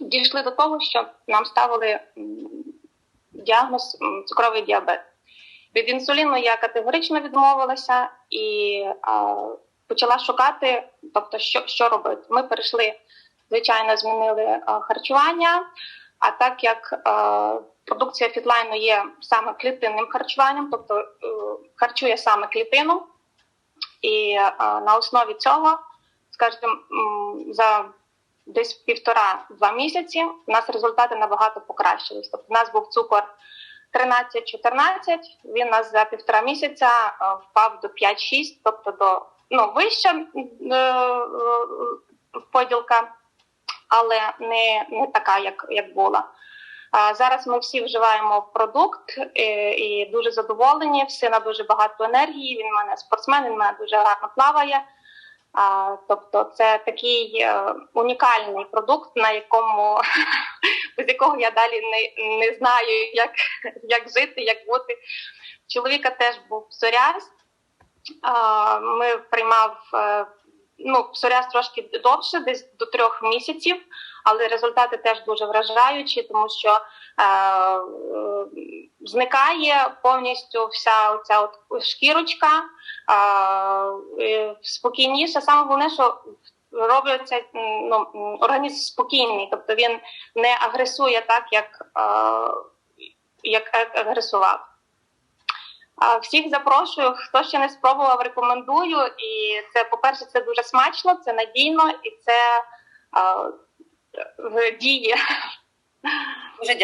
Дійшли до того, що нам ставили діагноз цукровий діабет. Від інсуліну я категорично відмовилася і а, почала шукати, тобто, що, що робити. Ми перейшли, звичайно, змінили а, харчування. А так як а, продукція фітлайну є саме клітинним харчуванням, тобто е, харчує саме клітину, і а, на основі цього, скажімо, за десь півтора-два місяці у нас результати набагато покращились. Тобто, у нас був цукор 13-14, він у нас за півтора місяця е, впав до 5-6, тобто до ну, вища е, е, поділка, але не, не така, як, як була. Зараз ми всі вживаємо продукт і дуже задоволені. В сина дуже багато енергії. Він в мене спортсмен, він в мене дуже гарно плаває. Тобто, це такий е, унікальний продукт, на якому без якого я далі не, не знаю, як, як жити, як бути. Чоловіка теж був псоріаз. Ми приймав е, ну, псоріаз трошки довше, десь до трьох місяців, але результати теж дуже вражаючі, тому що е, зникає повністю вся оця от шкірочка, е, спокійніше. Саме головне, що робиться ну, організм спокійний, тобто він не агресує так, як, е, як агресував. Всіх запрошую, хто ще не спробував, рекомендую. І це, по-перше, це дуже смачно, це надійно і це е, в дії. Дуже дякую.